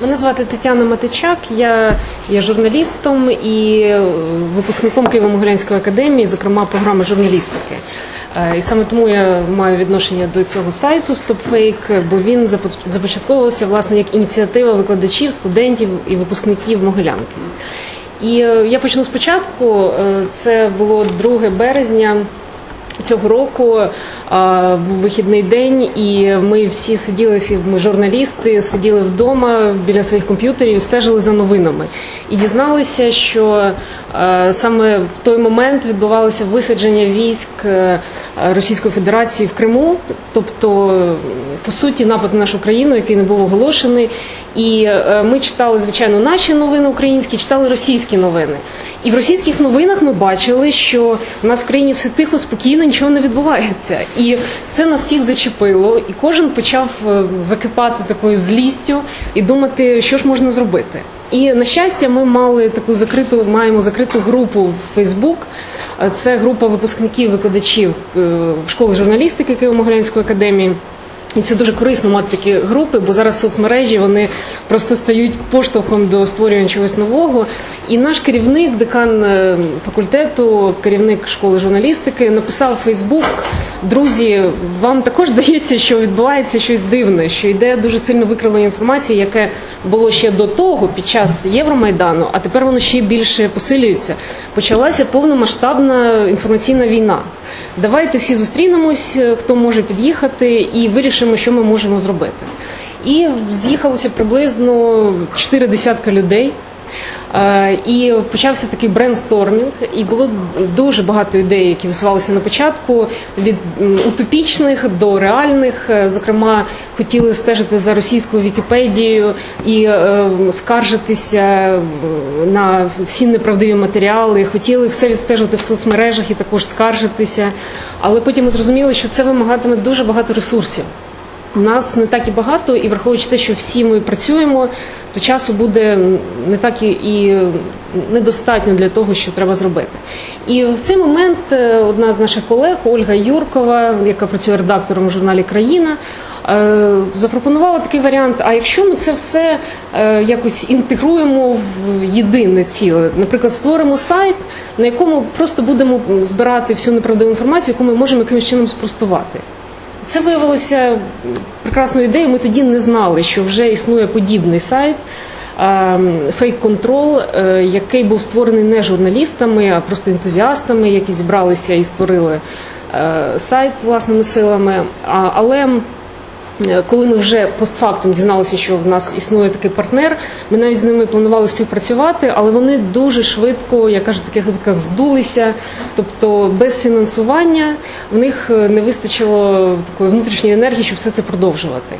Мене звати Тетяна Матичак, я є журналістом і випускником Києво-Могилянської академії, зокрема програми журналістики. Е, І саме тому я маю відношення до цього сайту StopFake, бо він запо- започатковувався власне як ініціатива викладачів, студентів і випускників Могилянки. І е, я почну спочатку. Е, Це було 2 березня. Цього року а, був вихідний день, і ми всі сиділи, ми журналісти, сиділи вдома біля своїх комп'ютерів, стежили за новинами. І дізналися, що саме в той момент відбувалося висадження військ е, Російської Федерації в Криму, тобто, по суті, напад на нашу країну, який не був оголошений. І е, ми читали, звичайно, наші новини українські, читали російські новини. І в російських новинах ми бачили, що в нас в країні все тихо, спокійно, нічого не відбувається. І це нас всіх зачепило, і кожен почав е, закипати такою злістю і думати, що ж можна зробити. І на щастя, ми мали таку закриту, маємо закриту групу в Фейсбук. Це група випускників викладачів е, школи журналістики Києво-Могилянської академії. І це дуже корисно мати такі групи, бо зараз соцмережі вони просто стають поштовхом до створювання чогось нового. І наш керівник, декан е, факультету, керівник школи журналістики, написав у Фейсбук: друзі, вам також здається, що відбувається щось дивне, що йде дуже сильно викривлення інформації, яке було ще до того під час Євромайдану, а тепер воно ще більше посилюється. Почалася повномасштабна інформаційна війна. Давайте всі зустрінемось, е, хто може під'їхати, і вирішимо, що ми можемо зробити. І з'їхалося приблизно чотири десятка людей. Е, І почався такий брейнстормінг, і було дуже багато ідей, які висувалися на початку від утопічних до реальних. Е, Зокрема, хотіли стежити за російською Вікіпедією і е, скаржитися на всі неправдиві матеріали. Хотіли все відстежувати в соцмережах і також скаржитися. Але потім ми зрозуміли, що це вимагатиме дуже багато ресурсів. Нас не так і багато, і враховуючи те, що всі ми працюємо, то часу буде не так і, і недостатньо для того, що треба зробити. І в цей момент е, одна з наших колег, Ольга Юркова, яка працює редактором в журналі Країна, е, запропонувала такий варіант: а якщо ми це все е, якось інтегруємо в єдине ціле, наприклад, створимо сайт, на якому просто будемо збирати всю неправдиву інформацію, яку ми можемо якимось чином спростувати. Це виявилося прекрасною ідеєю. Ми тоді не знали, що вже існує подібний сайт. Фейк контрол, який був створений не журналістами, а просто ентузіастами, які зібралися і створили е, сайт власними силами. Але коли ми вже постфактум дізналися, що в нас існує такий партнер, ми навіть з ними планували співпрацювати, але вони дуже швидко, я кажу, в таких випадках здулися. Тобто без фінансування в них е, не вистачило такої внутрішньої енергії, щоб все це продовжувати.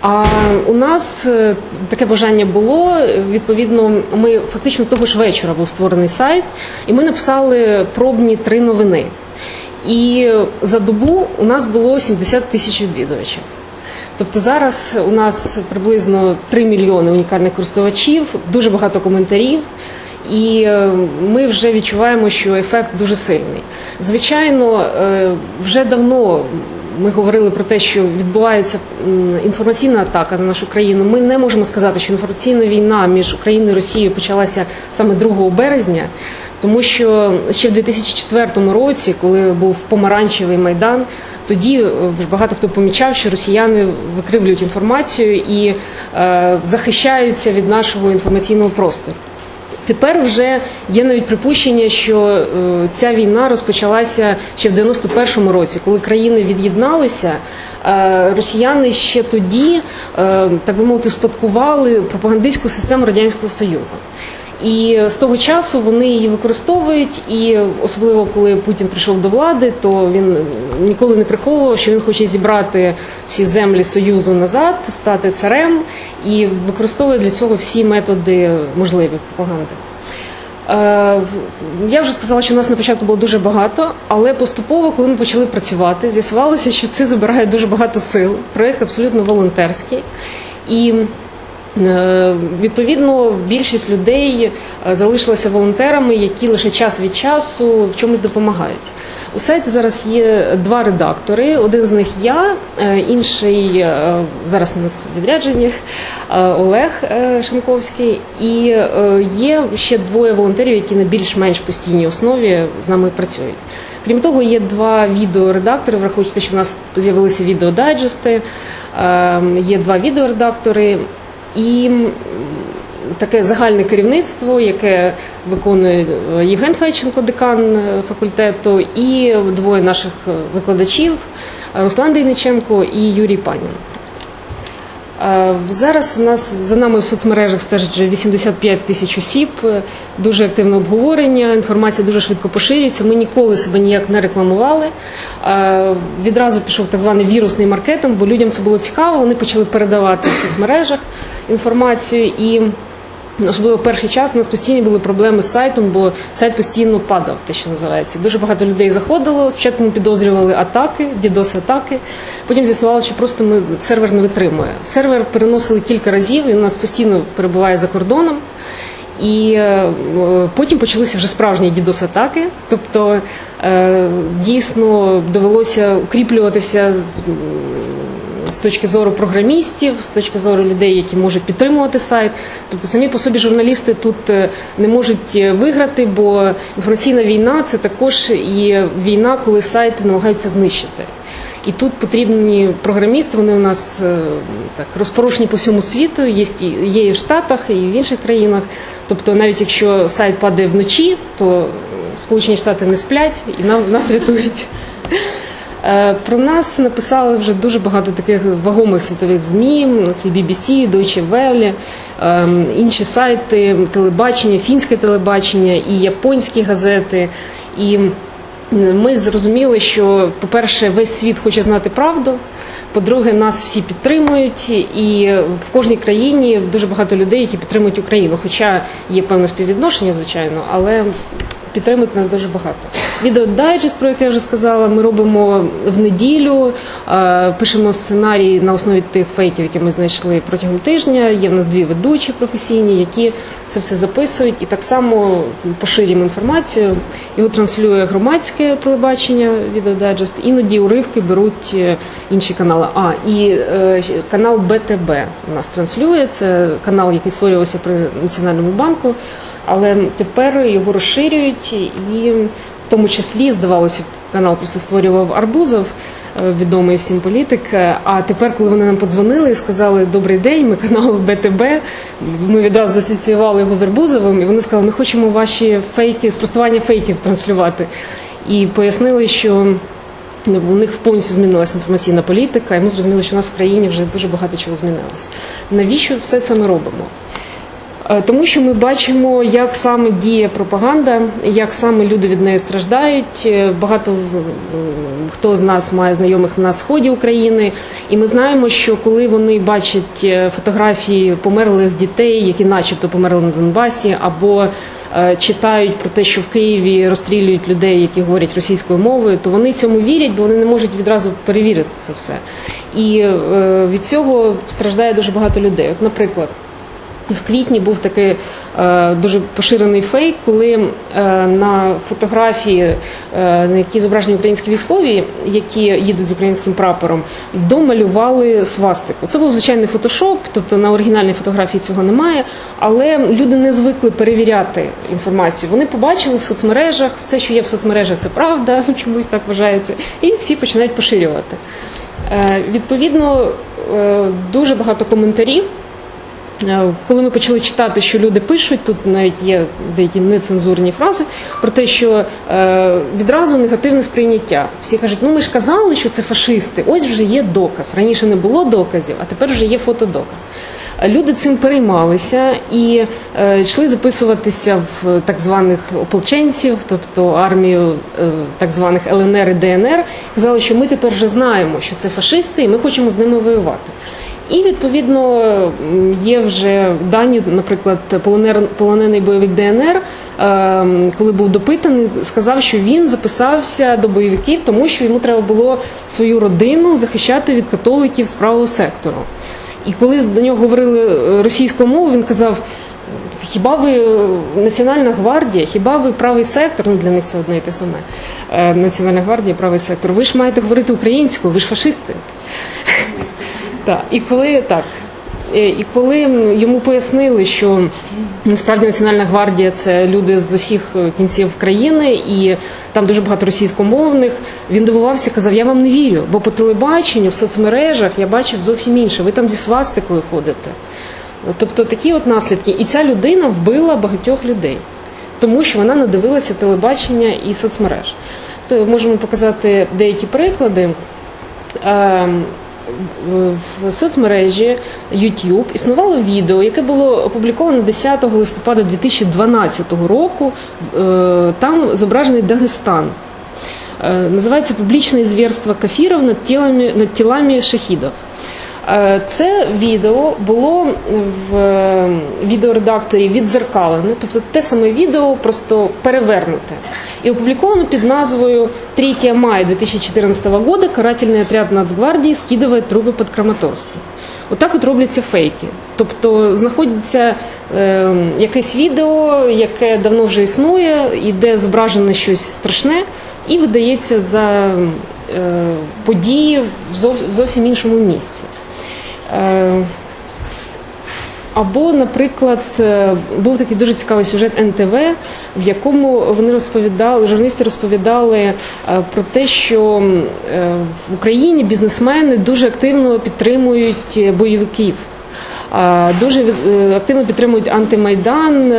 А у нас е, таке бажання було. Відповідно, ми фактично того ж вечора був створений сайт, і ми написали пробні три новини. І за добу у нас було 70 тисяч відвідувачів. Тобто зараз у нас приблизно 3 мільйони унікальних користувачів, дуже багато коментарів. І е, ми вже відчуваємо, що ефект дуже сильний. Звичайно, е, вже давно ми говорили про те, що відбувається інформаційна атака на нашу країну. Ми не можемо сказати, що інформаційна війна між Україною і Росією почалася саме 2 березня, тому що ще в 2004 році, коли був помаранчевий майдан, тоді е, багато хто помічав, що росіяни викривлюють інформацію і е, захищаються від нашого інформаційного простору. Тепер вже є навіть припущення, що е, ця війна розпочалася ще в 91-му році, коли країни від'єдналися. е, Росіяни ще тоді, е, так би мовити, успадкували пропагандистську систему радянського союзу. І з того часу вони її використовують, і особливо коли Путін прийшов до влади, то він ніколи не приховував, що він хоче зібрати всі землі союзу назад, стати царем і використовує для цього всі методи можливі пропаганди. Е, Я вже сказала, що у нас на початку було дуже багато, але поступово, коли ми почали працювати, з'ясувалося, що це забирає дуже багато сил. Проєкт абсолютно волонтерський. І Відповідно, більшість людей е, залишилися волонтерами, які лише час від часу в чомусь допомагають. У сайті зараз є два редактори. Один з них я, е, інший е, зараз у нас відряджені е, Олег е, Шенковський. І е, є ще двоє волонтерів, які на більш-менш постійній основі з нами працюють. Крім того, є два відеоредактори, враховуючи, що в нас з'явилися відеодайджести, е, є два відеоредактори і таке загальне керівництво, яке виконує е, Євген Фейченко, декан е, факультету, і двоє наших е, викладачів Руслан Дейниченко і Юрій Панін. Зараз у нас за нами в соцмережах стежить вже 85 тисяч осіб, дуже активне обговорення, інформація дуже швидко поширюється. Ми ніколи себе ніяк не рекламували. Відразу пішов так званий вірусний маркетинг, бо людям це було цікаво. Вони почали передавати в соцмережах інформацію і. Особливо перший час у нас постійно були проблеми з сайтом, бо сайт постійно падав, те, що називається. Дуже багато людей заходило. Спочатку ми підозрювали атаки, дідос атаки. Потім з'ясувалося, що просто ми сервер не витримує. Сервер переносили кілька разів. Він у нас постійно перебуває за кордоном. І е, потім почалися вже справжні дідос атаки. Тобто е, дійсно довелося укріплюватися з з точки зору програмістів, з точки зору людей, які можуть підтримувати сайт. Тобто самі по собі журналісти тут е, не можуть е, виграти, бо інформаційна війна це також і війна, коли сайти намагаються знищити. І тут потрібні програмісти. Вони у нас е, так розпорошені по всьому світу. Є є і в Штатах, і в інших країнах. Тобто, навіть якщо сайт падає вночі, то Сполучені Штати не сплять і нам нас рятують. Е, Про нас написали вже дуже багато таких вагомих світових ЗМІ, це BBC, Deutsche Welle, ем, інші сайти, телебачення, фінське телебачення і японські газети. І ми зрозуміли, що, по-перше, весь світ хоче знати правду. По-друге, нас всі підтримують, і в кожній країні дуже багато людей, які підтримують Україну. Хоча є певне співвідношення, звичайно, але підтримують нас дуже багато. Відеодайджест, про яке я вже сказала, ми робимо в неділю, е, пишемо сценарій на основі тих фейків, які ми знайшли протягом тижня. Є в нас дві ведучі професійні, які це все записують, і так само поширюємо інформацію. Його транслює громадське телебачення, відеодайджест. Іноді уривки беруть е, інші канали. А і е, канал БТБ у нас транслює. Це канал, який створювався при Національному банку. Але тепер його розширюють, і в тому числі, здавалося, канал просто створював Арбузов, е, відомий всім політик. А тепер, коли вони нам подзвонили і сказали Добрий день, ми канал БТБ, ми відразу засоціювали його з Арбузовим, і вони сказали, ми хочемо ваші фейки, спростування фейків транслювати. І пояснили, що У них повністю змінилася інформаційна політика, і ми зрозуміли, що у нас в країні вже дуже багато чого змінилося. Навіщо все це ми робимо? Е, Тому що ми бачимо, як саме діє пропаганда, як саме люди від неї страждають. Е, Багато хто з нас має знайомих на сході України, і ми знаємо, що коли вони бачать е, фотографії померлих дітей, які, начебто, померли на Донбасі, або читають про те, що в Києві розстрілюють людей, які говорять російською мовою, то вони цьому вірять, бо вони не можуть відразу перевірити це все. І від цього страждає дуже багато людей. От, наприклад. В квітні був такий е, дуже поширений фейк, коли е, на фотографії, е, на якій зображені українські військові, які їдуть з українським прапором, домалювали свастику. Це був звичайний фотошоп, тобто на оригінальній фотографії цього немає. Але люди не звикли перевіряти інформацію. Вони побачили в соцмережах, все, що є в соцмережах, це правда, чомусь так вважається, і всі починають поширювати. Відповідно, дуже багато коментарів. Е, Коли ми почали читати, що люди пишуть, тут навіть є деякі нецензурні фрази про те, що е, відразу негативне сприйняття. Всі кажуть, ну ми ж казали, що це фашисти. Ось вже є доказ. Раніше не було доказів, а тепер вже є фотодоказ. Е, Люди цим переймалися і е, йшли записуватися в так званих ополченців, тобто армію е, так званих ЛНР і ДНР. Казали, що ми тепер вже знаємо, що це фашисти, і ми хочемо з ними воювати. І відповідно є вже дані, наприклад, полонер, полонений бойовик ДНР, е, коли був допитаний, сказав, що він записався до бойовиків, тому що йому треба було свою родину захищати від католиків з правого сектору. І коли до нього говорили е, російською мовою, він казав. Хіба ви е, Національна гвардія, хіба ви правий сектор? Ну для них це одне і те саме. Е, Національна гвардія, правий сектор. Ви ж маєте говорити українською, ви ж фашисти. Так, і коли так. е, І коли йому пояснили, що насправді Національна гвардія це люди з усіх е, кінців країни, і там дуже багато російськомовних, він дивувався, казав: Я вам не вірю, бо по телебаченню, в соцмережах я бачив зовсім інше. Ви там зі свастикою ходите. Тобто такі от наслідки. І ця людина вбила багатьох людей, тому що вона не дивилася телебачення і соцмереж. То можемо показати деякі приклади. В соцмережі YouTube існувало відео, яке було опубліковано 10 листопада 2012 року. Е, Там зображений Дагестан. Е, Називається Публічне звірство кафіров над тілами, над тілами шахідів. Е, Це відео було в е, відеоредакторі віддзеркалене, тобто те саме відео, просто перевернуте. І опубліковано під назвою «3 мая 2014 года карательний отряд Нацгвардії скидывает трупи під Краматорськом». Отак от робляться фейки. Тобто знаходиться е, якесь відео, яке давно вже існує, і де зображено щось страшне, і видається за е, події в зовсім іншому місці. Е, або, наприклад, е, був такий дуже цікавий сюжет НТВ, в якому вони розповідали, журналісти розповідали е, про те, що в Україні бізнесмени дуже активно підтримують бойовиків. Дуже активно підтримують антимайдан,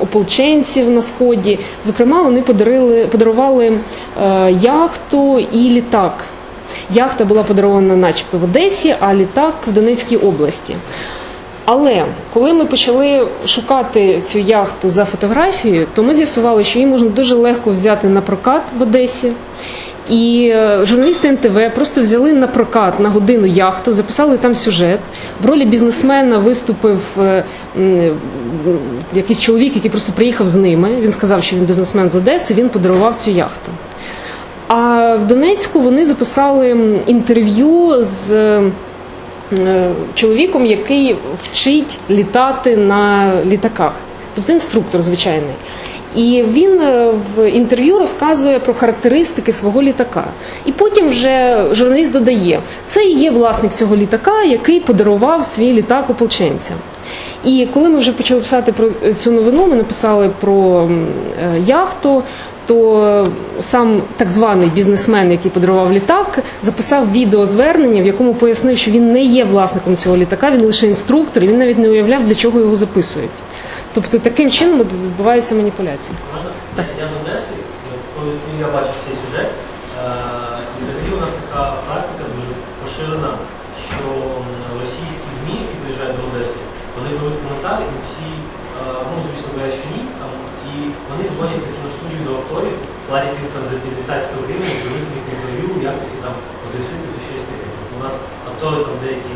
ополченців на сході. Зокрема, вони подарували яхту і літак. Яхта була подарована, начебто, в Одесі, а літак в Донецькій області. Але коли ми почали шукати цю яхту за фотографією, то ми з'ясували, що її можна дуже легко взяти на прокат в Одесі. І е, журналісти НТВ просто взяли на прокат на годину яхту, записали там сюжет. В ролі бізнесмена виступив е, якийсь чоловік, який просто приїхав з ними. Він сказав, що він бізнесмен з Одеси, він подарував цю яхту. А в Донецьку вони записали інтерв'ю з е, чоловіком, який вчить літати на літаках, тобто інструктор звичайний. І він е, в інтерв'ю розказує про характеристики свого літака. І потім вже журналіст додає: це і є власник цього літака, який подарував свій літак ополченцям. І коли ми вже почали писати про цю новину, ми написали про е, яхту. То сам так званий бізнесмен, який подарував літак, записав відеозвернення, в якому пояснив, що він не є власником цього літака, він лише інструктор, і він навіть не уявляв, для чого його записують. Тобто таким чином відбуваються маніпуляції. Я, я з Одеси, коли я бачив цей сюжет, е, і взагалі у нас така практика дуже поширена, що м, російські ЗМІ, які приїжджають до Одеси, вони беруть коментарі і всі, е, ну звісно, говорять, що ні, там, і вони дзвонять на кіностудію до акторів, платять їм там за 50 гривень, беруть їх інтерв'ю, в якості там одеситів чи щось таке. Тобто у нас актори там деякі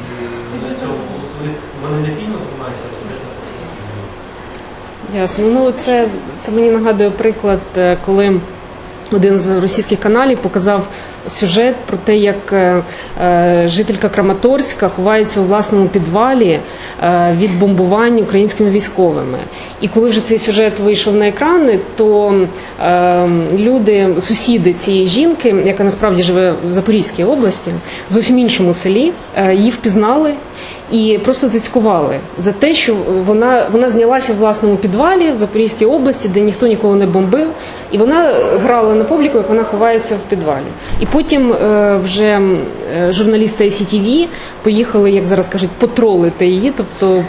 на цьому, вони, вони не фільмом займаються, а сюжетом. Ясно. Ну це, це мені нагадує приклад, е, коли один з російських каналів показав сюжет про те, як е, е, жителька Краматорська ховається у власному підвалі е, від бомбувань українськими військовими. І коли вже цей сюжет вийшов на екрани, то люди, сусіди цієї жінки, яка насправді живе в Запорізькій області, зовсім іншому селі, її впізнали і просто зацькували за те, що вона, вона знялася в власному підвалі в Запорізькій області, де ніхто нікого не бомбив, і вона грала на публіку, як вона ховається в підвалі. І потім е, вже е, журналісти ICTV поїхали, як зараз кажуть, потролити її, тобто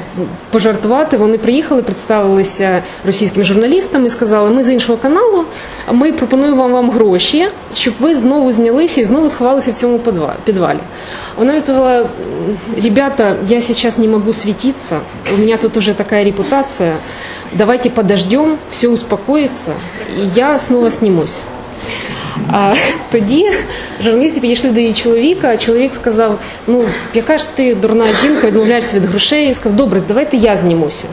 пожартувати. Вони приїхали, представилися російським журналістам і сказали: ми з іншого каналу, ми пропонуємо вам гроші, щоб ви знову знялися і знову сховалися в цьому підва- підвалі. Вона відповіла: ребята, я сейчас не могу светиться, у меня тут уже такая репутация, давайте подождем, все успокоится, и я снова снимусь. А тоді журналісти підійшли до її чоловіка, чоловік сказав: Ну, яка ж ти дурна жінка, відмовляєшся від грошей, і сказав, добре, давайте я знімуся.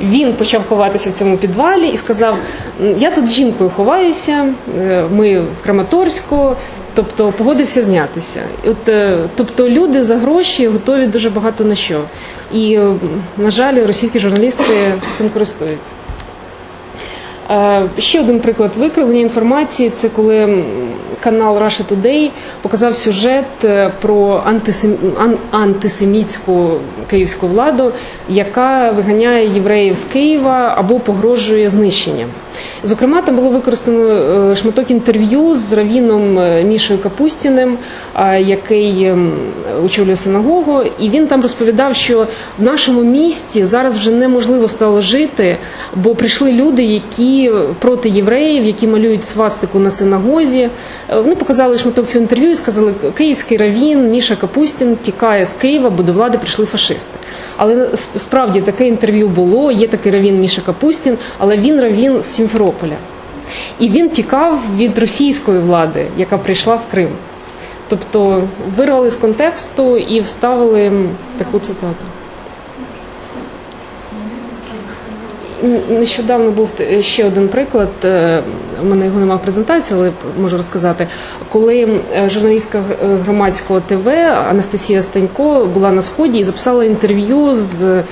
Він почав ховатися в цьому підвалі і сказав: Я тут з жінкою ховаюся, е, ми в Краматорську. Тобто погодився знятися. От, е, тобто люди за гроші готові дуже багато на що. І, е, на жаль, російські журналісти цим користуються. Е, Ще один приклад викривлення інформації це коли канал Russia Today показав сюжет про антисем... антисемітську київську владу, яка виганяє євреїв з Києва або погрожує знищенням. Зокрема, там було використано е, шматок інтерв'ю з равіном е, Мішою Капустіним, е, який ем, очолює синагогу, і він там розповідав, що в нашому місті зараз вже неможливо стало жити, бо прийшли люди, які проти євреїв, які малюють свастику на синагозі. Вони показали шматок цього інтерв'ю і сказали, київський равін Міша Капустін тікає з Києва, бо до влади прийшли фашисти. Але справді таке інтерв'ю було. Є такий равін Міша Капустін, але він равін з Сімферополя. І він тікав від російської влади, яка прийшла в Крим. Тобто вирвали з контексту і вставили таку цитату. Нещодавно був ще один приклад. е, У мене його немає в презентації, але можу розказати. Коли е, журналістка е, громадського ТВ Анастасія Станько була на сході і записала інтерв'ю з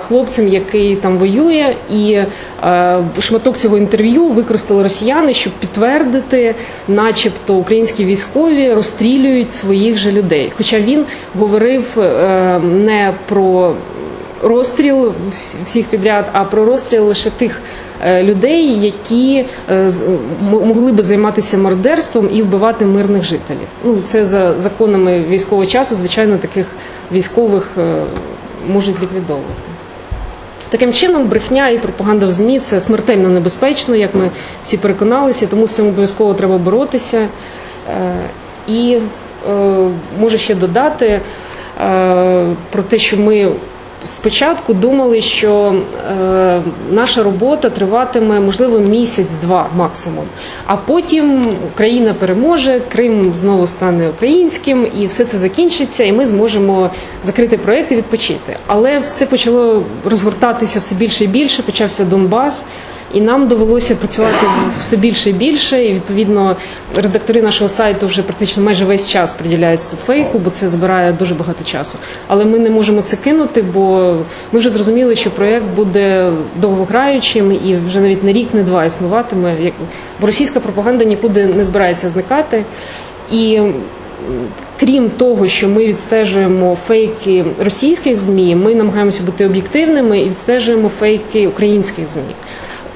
хлопцем, який там воює, і е, шматок цього інтерв'ю використали росіяни, щоб підтвердити, начебто українські військові розстрілюють своїх же людей. Хоча він говорив е, не про розстріл всіх підряд, а про розстріл лише тих е, людей, які е, могли би займатися мордерством і вбивати мирних жителів. Ну це за законами військового часу, звичайно, таких військових е, можуть ліквідовувати. Таким чином, брехня і пропаганда в ЗМІ це смертельно небезпечно, як ми всі переконалися, тому з цим обов'язково треба боротися. Е, І е, можу ще додати е, про те, що ми спочатку думали, що е, наша робота триватиме можливо місяць-два максимум. А потім Україна переможе, Крим знову стане українським, і все це закінчиться, і ми зможемо закрити проект і відпочити. Але все почало розгортатися все більше і більше. Почався Донбас. І нам довелося працювати все більше і більше. І відповідно редактори нашого сайту вже практично майже весь час приділяють стопфейку, бо це збирає дуже багато часу. Але ми не можемо це кинути, бо ми вже зрозуміли, що проєкт буде довгограючим і вже навіть не рік, не два існуватиме. Бо російська пропаганда нікуди не збирається зникати. І крім того, що ми відстежуємо фейки російських змі, ми намагаємося бути об'єктивними і відстежуємо фейки українських змі.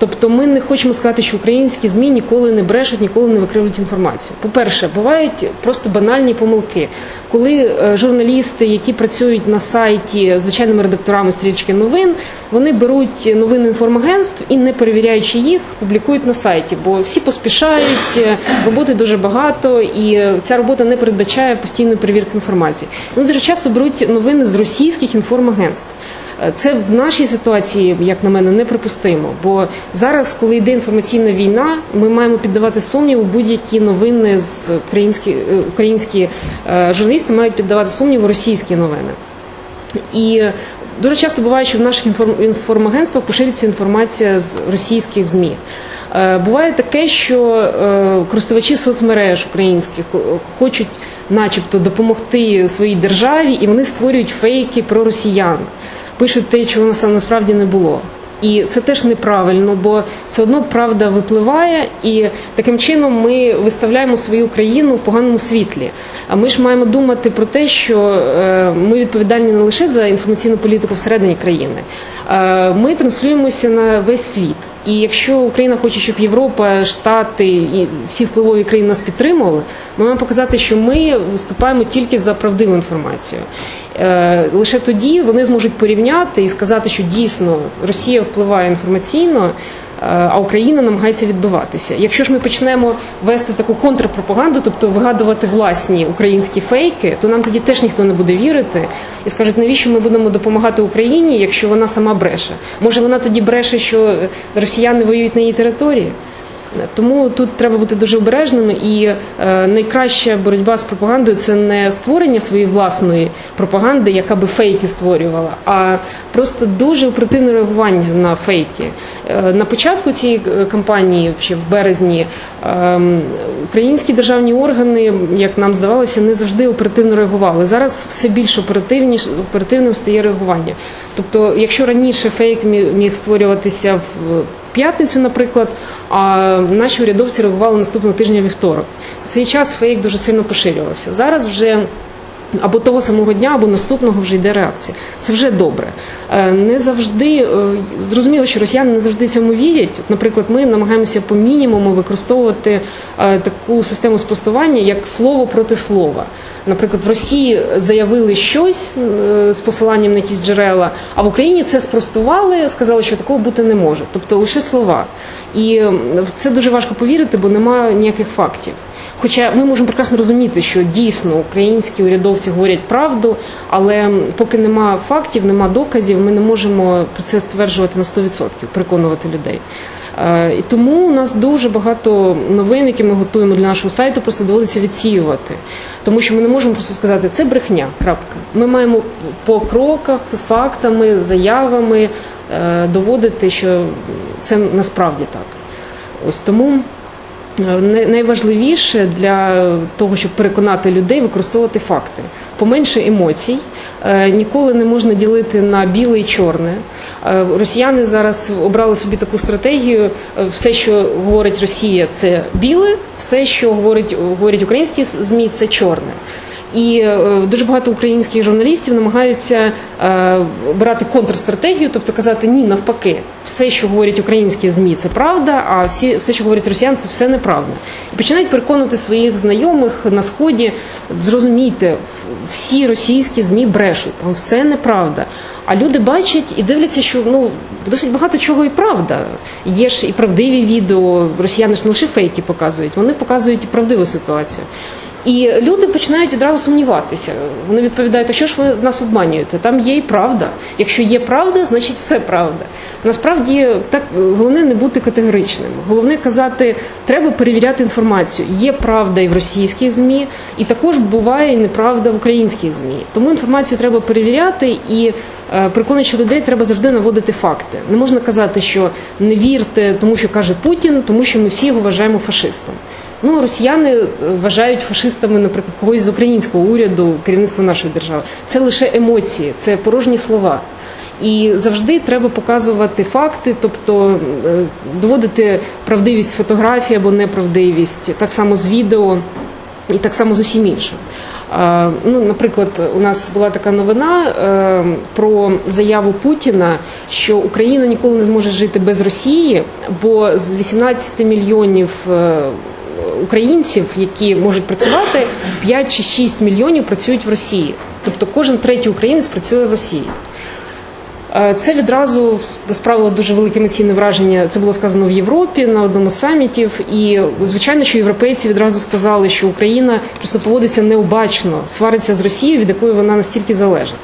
Тобто ми не хочемо сказати, що українські змі ніколи не брешуть, ніколи не викривлюють інформацію. По-перше, бувають просто банальні помилки, коли е, журналісти, які працюють на сайті звичайними редакторами стрічки новин, вони беруть новини інформагентств і, не перевіряючи їх, публікують на сайті, бо всі поспішають, е, роботи дуже багато, і ця робота не передбачає постійної перевірки інформації. Вони дуже часто беруть новини з російських інформагентств. Е, Це в нашій ситуації, як на мене, неприпустимо. Бо зараз, коли йде інформаційна війна, ми маємо піддавати сумніву будь-які новини з українські е, українські е, журналісти мають піддавати сумніву російські новини. І дуже часто буває, що в наших інформ- інформагентствах поширюється інформація з російських ЗМІ. Буває таке, що користувачі соцмереж українських хочуть, начебто, допомогти своїй державі, і вони створюють фейки про росіян, пишуть те, чого на- насправді не було. І це теж неправильно, бо все одно правда випливає, і таким чином ми виставляємо свою країну в поганому світлі. А ми ж маємо думати про те, що е, ми відповідальні не лише за інформаційну політику всередині країни, а ми транслюємося на весь світ. І якщо Україна хоче, щоб Європа, Штати і всі впливові країни нас підтримували, ми маємо показати, що ми виступаємо тільки за правдиву інформацію. Е, Лише тоді вони зможуть порівняти і сказати, що дійсно Росія впливає інформаційно, а Україна намагається відбиватися. Якщо ж ми почнемо вести таку контрпропаганду, тобто вигадувати власні українські фейки, то нам тоді теж ніхто не буде вірити і скажуть, навіщо ми будемо допомагати Україні, якщо вона сама бреше? Може вона тоді бреше, що росіяни воюють на її території? Тому тут треба бути дуже обережними, і е, найкраща боротьба з пропагандою це не створення своєї власної пропаганди, яка би фейки створювала, а просто дуже оперативне реагування на фейки. Е, на початку цієї е, кампанії, ще в березні, ем, українські державні органи, як нам здавалося, не завжди оперативно реагували. Зараз все більш оперативніше оперативним стає реагування. Тобто, якщо раніше фейк міг створюватися в п'ятницю, наприклад, а наші урядовці реагували наступного тижня вівторок. В цей час фейк дуже сильно поширювався. Зараз вже або того самого дня, або наступного вже йде реакція. Це вже добре. Е, Не завжди е, зрозуміло, що росіяни не завжди цьому вірять. От, наприклад, ми намагаємося по мінімуму використовувати е, таку систему спростування, як слово проти слова. Наприклад, в Росії заявили щось з посиланням на якісь джерела, а в Україні це спростували, сказали, що такого бути не може. Тобто лише слова. І в це дуже важко повірити, бо немає ніяких фактів. Хоча ми можемо прекрасно розуміти, що дійсно українські урядовці говорять правду, але поки нема фактів, нема доказів, ми не можемо про це стверджувати на 100%, переконувати людей. Е, І тому у нас дуже багато новин, які ми готуємо для нашого сайту, просто доводиться відсіювати. Тому що ми не можемо просто сказати, це брехня. Крапка. Ми маємо по кроках з фактами, заявами е, доводити, що це насправді так. Ось тому. Найважливіше для того, щоб переконати людей, використовувати факти. Поменше емоцій. Е, Ніколи не можна ділити на біле і чорне. Е, Росіяни зараз обрали собі таку стратегію. е, Все, що говорить Росія, це біле, все, що говорить, говорять українські змі, це чорне. І е, дуже багато українських журналістів намагаються е, брати контрстратегію, тобто казати ні, навпаки, все, що говорять українські змі, це правда, а всі, все, що говорять росіяни, це все неправда. І починають переконувати своїх знайомих на сході. Зрозумійте, всі російські змі брешуть, там все неправда. А люди бачать і дивляться, що ну досить багато чого і правда. Є ж і правдиві відео. Росіяни ж не лише фейки показують, вони показують і правдиву ситуацію. І люди починають відразу сумніватися. Вони відповідають, а що ж ви нас обманюєте? Там є і правда. Якщо є правда, значить все правда. Насправді так головне не бути категоричним. Головне казати, треба перевіряти інформацію. Є правда і в російських змі, і також буває і неправда в українських змі. Тому інформацію треба перевіряти і е, переконуючи людей, треба завжди наводити факти. Не можна казати, що не вірте, тому що каже Путін, тому що ми всі його вважаємо фашистом. Ну, росіяни е, вважають фашистами, наприклад, когось з українського уряду, керівництва нашої держави. Це лише емоції, це порожні слова. І завжди треба показувати факти, тобто е, доводити правдивість фотографії або неправдивість, так само з відео і так само з усім іншим. Ну, наприклад, у нас була така новина е, про заяву Путіна, що Україна ніколи не зможе жити без Росії, бо з 18 мільйонів українців, які можуть працювати, 5 чи 6 мільйонів працюють в Росії. Тобто кожен третій українець працює в Росії. Е, Це відразу справило дуже велике емоційне враження. Це було сказано в Європі на одному з самітів. І звичайно, що європейці відразу сказали, що Україна просто поводиться необачно, свариться з Росією, від якої вона настільки залежить.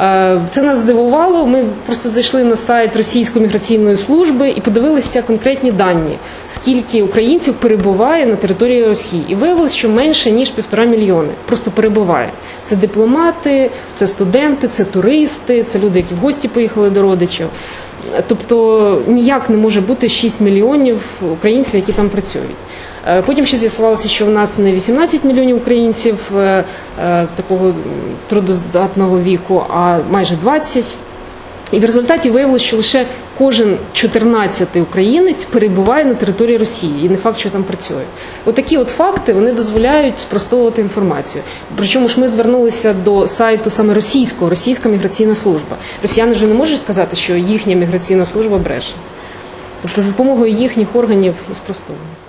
Е, Це нас здивувало. Ми просто зайшли на сайт Російської міграційної служби і подивилися конкретні дані, скільки українців перебуває на території Росії. І виявилось, що менше ніж півтора мільйони. Просто перебуває. Це дипломати, це студенти, це туристи, це люди, які в гості поїхали до родичів. Тобто ніяк не може бути 6 мільйонів українців, які там працюють. Е, Потім ще з'ясувалося, що в нас не 18 мільйонів українців е, е, такого трудоздатного віку, а майже 20. І в результаті виявилося, що лише кожен 14-й українець перебуває на території Росії, і не факт, що там працює. Отакі от факти вони дозволяють спростовувати інформацію. Причому ж ми звернулися до сайту саме російського, російська міграційна служба. Росіяни вже не можуть сказати, що їхня міграційна служба бреше. Тобто, за допомогою їхніх органів і спростовуємо.